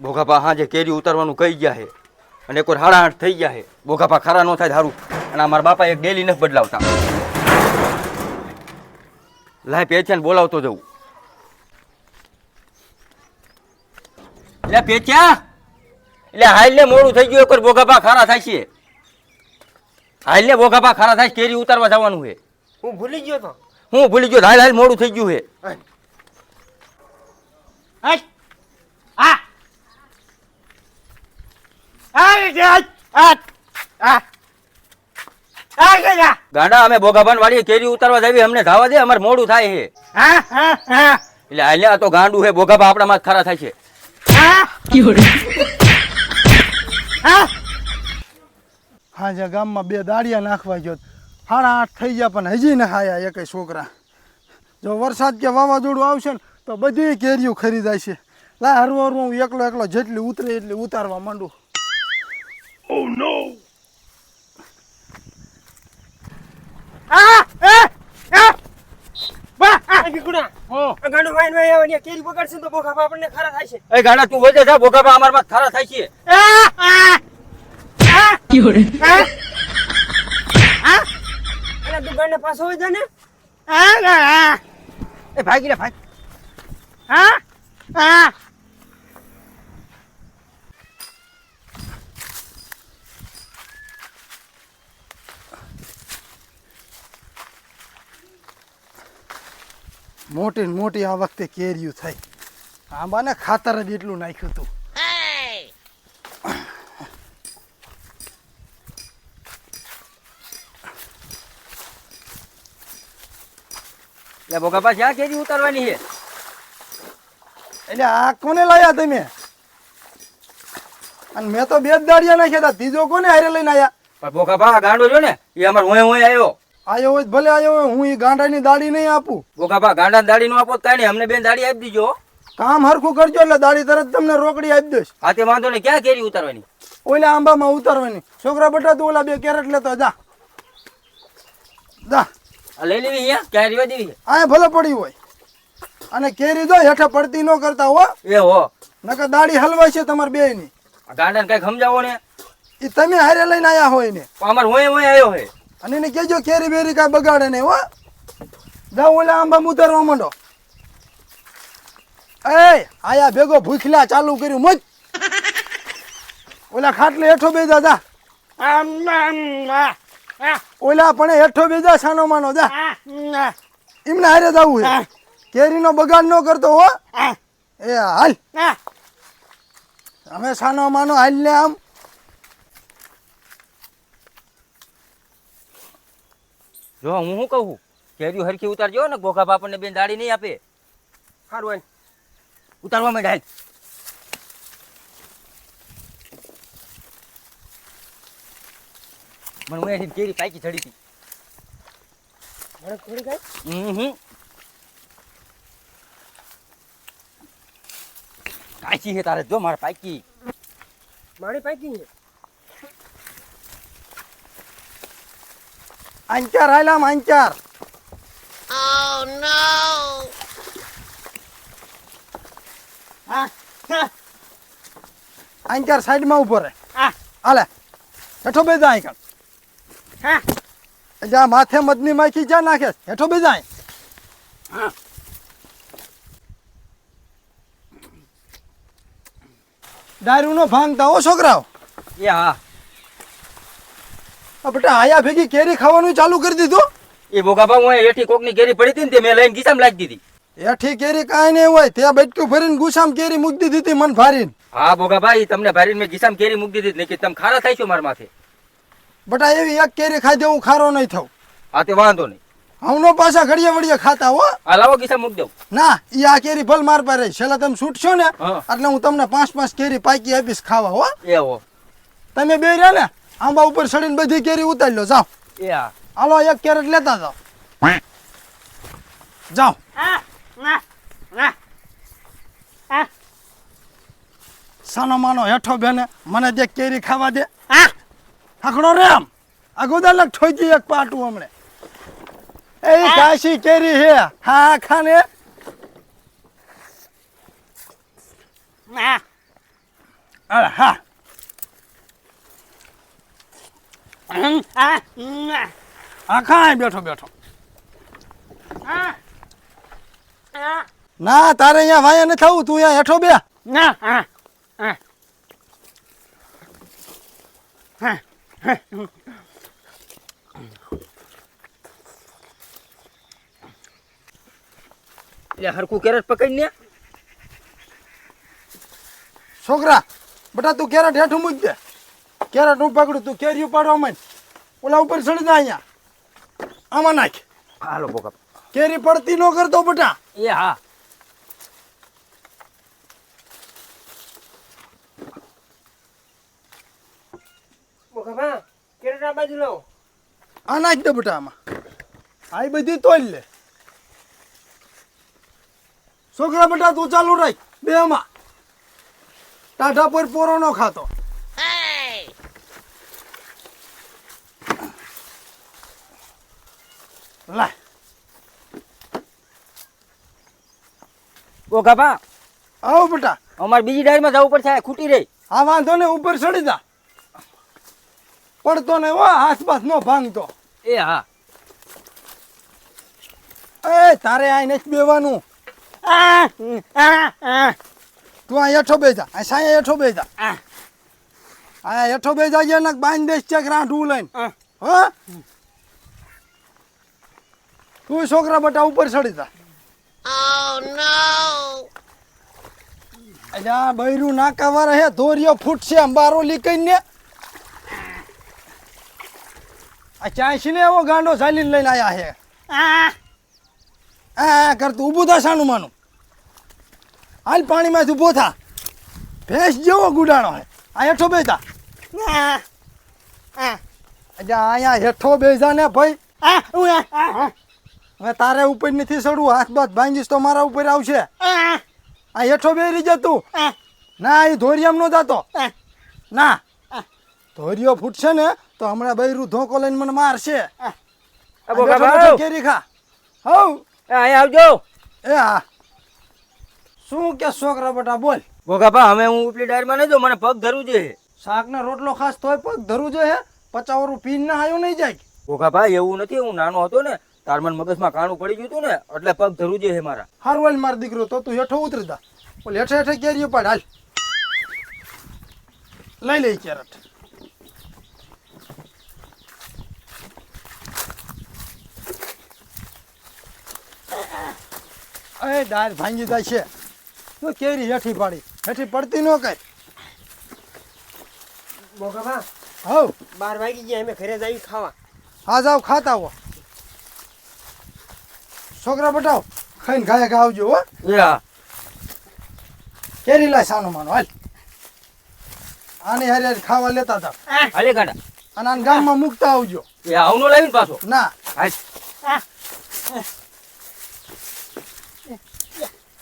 બોઘાપા હાજે કેરી ઉતારવાનું કહી ગયા છે. અને કોઈ હાડા આઠ થઈ ગયા છે. બોઘાપા ખરા ન થાય સારું અને અમારા બાપા એક ડેલી નથી બદલાવતા. લાય પેચ્યાને બોલાવતો જવું એટલે પેચ્યા! એટલે હાલ ને મોડું થઈ ગયું એક બોઘાપા ખારા થાય છે. હાલ ને બોઘાપા ખારા થાય કેરી ઉતારવા જવાનું છે. હું ભૂલી ગયો તો. હું ભૂલી ગયો હાલ હાલ મોડું થઈ ગયું છે. હટ આ આ હટ હટ આ આ ગયા ગાંડા અમે બોઘાભાન વાળી કેરી ઉતારવા જાવી અમને ધાવા દે અમારે મોડું થાય છે હા હા હા. એટલે હાલ્યા તો ગાંડું હે બોઘાભા આપણા માં ખરા થાય છે. હા. જે ગામમાં બે દાડિયા નાખવા ગયો. સાડા આઠ થઈ ગયા પણ હજી ને હાયા એક છોકરા. જો વરસાદ કે વાવાઝોડું આવશે ને તો બધી કેરીઓ ખરીદાય છે. લા હરવું હરવું હું એકલો એકલો જેટલી ઉતરે એટલી ઉતારવા માંડું. આ આ આ આ આ ગાંડો વાઈન વાઈ આવે ને કેરી બગાડશે તો બોખા આપણને ખરા થાય છે. એ ગાંડા તું વજે જા બોઘાભા અમારા માં ખરા થાય છે. આ આ આ આ આ અરે તું પાછો હોય જા ને. આ આ એ ભાગી રે ભાગ. હા આ મોટી મોટી આ વખતે કેરીઓ થઈ. આંબાને ખાતર જ એટલું નાખ્યું હતું. એટલે બોઘાભા ક્યાં કેરી ઉતારવાની છે? એટલે આ કોને લાયા તમે? અને મેં તો બે જ દાડિયા નાખ્યા હતા ત્રીજો કોને હારે લઈને આયા? પણ આ ગાંડો જો ને એ અમાર હોય હોય આવ્યો. આયો હોય ભલે આયો હોય હું એ ગાંડાની દાડી નહીં આપું. બોઘાભા ગાંડા દાડી નું આપો તાણી અમને બેન દાડી આપી દીજો. કામ હરખું કરજો એટલે દાડી તરત તમને રોકડી આપી દઈશ. હા તે વાંધો ને ક્યાં કેરી ઉતારવાની? ઓલા આંબામાં ઉતારવાની. છોકરા બટા તું ઓલા બે કેરેટ લેતો જા. જા. આ લઈ લેવી અહીંયા? ક્યાં રેવા દેવી? આ ભલે પડી હોય. અને કેરી જો હેઠે પડતી ન કરતા હો. એ હો. નકર દાડી હલવાય છે તમારે બે ની આ ગાંડાને કંઈક સમજાવો ને? એ તમે હારે લઈને આયા હોય ને. અમાર હોય હોય આવ્યો હે. અને એને કહેજો કેરી બેરી કાંઈ બગાડે નહીં હો. જાઉં ઓલા આંબા ઉતારવા માંડો. એ આયા ભેગો ભૂખલા ચાલુ કર્યું મોજ. ઓલા ખાટલે હેઠો બેજા જા. ઓલા પણ હેઠો બેજા સાનો માનો જા. એમને હારે જવું છે. કેરીનો બગાડ ન કરતો હો. એ હાલ. અમે સાનો માનો હાલ ને આમ. જો હું શું કહું? કેરી હરખી ઉતારજો ને ગોખા આપણને બેન દાડી નહીં આપે. સારું હાલ. ઉતારવા માંડ હાલ. મને હું એની કેરી પાકી ચડી હતી. મને થોડી કાંઈ હમ હમ. કાચી છે તારે જો મારે પાકી. મારી પાકી છે? આંચાર હાલ આમ આંચાર આ આ આંચાર સાઈડમાં ઊભો રહે હાલે હેઠો બેજા અહીં એટલે આ માથે મદની માખી જ્યાં નાખે? હેઠો બેજા અહીં હા. દારૂ નો ભાંગતા હો છોકરાઓ એ હા બેટા આયા ભેગી કેરી ખાવાનું ચાલુ કરી દીધું? એ ભોગા હું અહીં એઠી કોકની કેરી પડી હતી ને તે મેં લઈને ગીસામ લાગી દીધી. એઠી કેરી કાંઈ નહીં હોય ત્યાં બેટકું ભરીને ગુસામ કેરી મૂકી દીધી હતી મન ભારીને. હા ભોગાભાઈ તમને ભારીને મેં ગીસામ કેરી મૂકી દીધી નહીં કે તમે ખારા થાય છો મારા માથે. બટા એવી એક કેરી ખાઈ દે હું ખારો નહીં થઉં. હા તે વાંધો નહીં. હું નો પાછા ઘડીએ વળીએ ખાતા હો. આ લાવો ગીસા મૂકી દઉં. ના ઈ આ કેરી ભલ માર પર રહી. છેલ્લા તમે છૂટશો ને હા. એટલે હું તમને પાંચ પાંચ કેરી પાકી આપીશ ખાવા હો. એ હો. તમે બે રહ્યા ને? આંબા ઉપર ચડીને બધી કેરી ઉતારી લો જાઓ. એ હાલો એક કેરેટ લેતા જાઓ. જાઓ. સાનો માનો હેઠો બેને મને જે કેરી ખાવા દે. આ આખડો રે આમ. આ ગોદાલક ઠોકી એક પાટું હમણે. એ કાશી કેરી હે હા ખાને. આ હા. આ, ખાય બેઠો બેઠો. ના તારે અહીંયા વાયા ન થવું તું અહીંયા હેઠો બે ના. હા, હા. એટલે હરખું કેરેટ પકડીને છોકરા બટા તું કેરેટ હેઠું મૂક દે કેરેટ હું પકડું તું કેરી પાડવા માંડ ઓલા ઉપર ચડી જા અહીંયા. આમાં નાખ. હાલો બોગા કેરી પડતી ન કરતો બટા. એ હા. કેરેટ આ બાજુ લાવો. આ નાખ દે બટા આમાં. આ બધી તોલ લે. છોકરા બટા તું ચાલુ રાખ. બે આમાં. ટાઢા પર પોરો નો ખાતો. લાય બોગાબા આવો બેટા. અમારે બીજી ડાયરીમાં જવું પડશે ખૂટી રહી. આ વાંધો ને ઉપર ચડી જા. પડતો ને હો આસપાસ નો ભાંગતો એ હા. એ તારે આ નથી બેવાનું. તું આ હેઠો બે જા આ સાયા હેઠો બેજા આ. હેઠો બે જા ને બાંધ દેશ છે રાંઠું લઈને. હા? તું છોકરા બટા ઉપર ચડી તા અજા બૈરું નાકા વાળા હે ધોરિયો ફૂટશે અંબારો લીકઈને આ ચાંસી ને એવો ગાંડો ચાલીને લઈને આયા હે આ. આ કરતું ઊભું થા શાનું માનું હાલ પાણીમાંથી ઊભો થા ભેંસ જેવો ગુડાણો હે આ હેઠો. આ. અજા અહીંયા હેઠો બેસા ને ભાઈ. હવે તારે ઉપર નથી ચડવું. હાથ બાથ ભાંગીશ તો મારા ઉપર આવશે. આ. હેઠો બેરી જતું તું. ના એ ધોરિયામ નો જાતો. ના. ધોરિયો ફૂટશે ને તો હમણાં બૈરું ધોકો લઈને મને મારશે. કેરી ખા. હવ એ આવજો. એ હા. શું કે છોકરા બટા બોલ. ભોગાભા હવે હું ઉપલી ડાયરમાં નહીં જો મને પગ ધરવું છે. શાકનો રોટલો ખાસ તોય પગ ધરવું જોઈએ. પચાવરું પીન ના આવ્યું નહીં જાય. બોગાબા એવું નથી હું નાનો હતો ને તાર મને મગજમાં કાણું પડી ગયું હતું ને એટલે પગ ધરું છે મારા. હારું હાલ માર દીકરો તો તું હેઠો ઉતરી દા ઓલે હેઠે હેઠે કેરીઓ પાડ હાલ. લઈ લઈ કેરેટ. એ દાળ ભાંગી જાય છે. તો કેરી હેઠી પાડી. હેઠી પડતી ન કઈ. મોઘાભા, હવ. બાર વાગી ગયા અમે ઘરે જઈ ખાવા. હા જાવ ખાતા હો. છોકરા બટાવ ખાઈને ગાય ગા આવજો હો. કેરી લાય સાનો માનો હાલ. આને હારે હારે ખાવા લેતા હતા હાલે ગાડા. અને આને ગામમાં મૂકતા આવજો. એ આવનો લાવીને પાછો. ના. હાલ.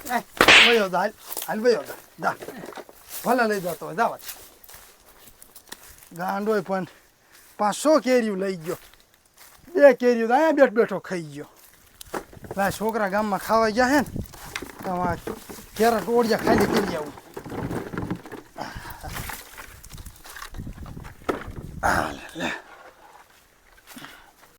જા હાલ. હાલ દા દા ભલા લઈ જતો હોય જાવા દે. ગાંડોય પણ પાંચસો કેરીયું લઈ ગયો. બે કેરીયું તો અહીંયા બેઠ બેઠો ખાઈ ગયો. છોકરા ગામમાં ખાવા ગયા હે ને તો કેરા ટોળિયા ખાલી કરી આવું.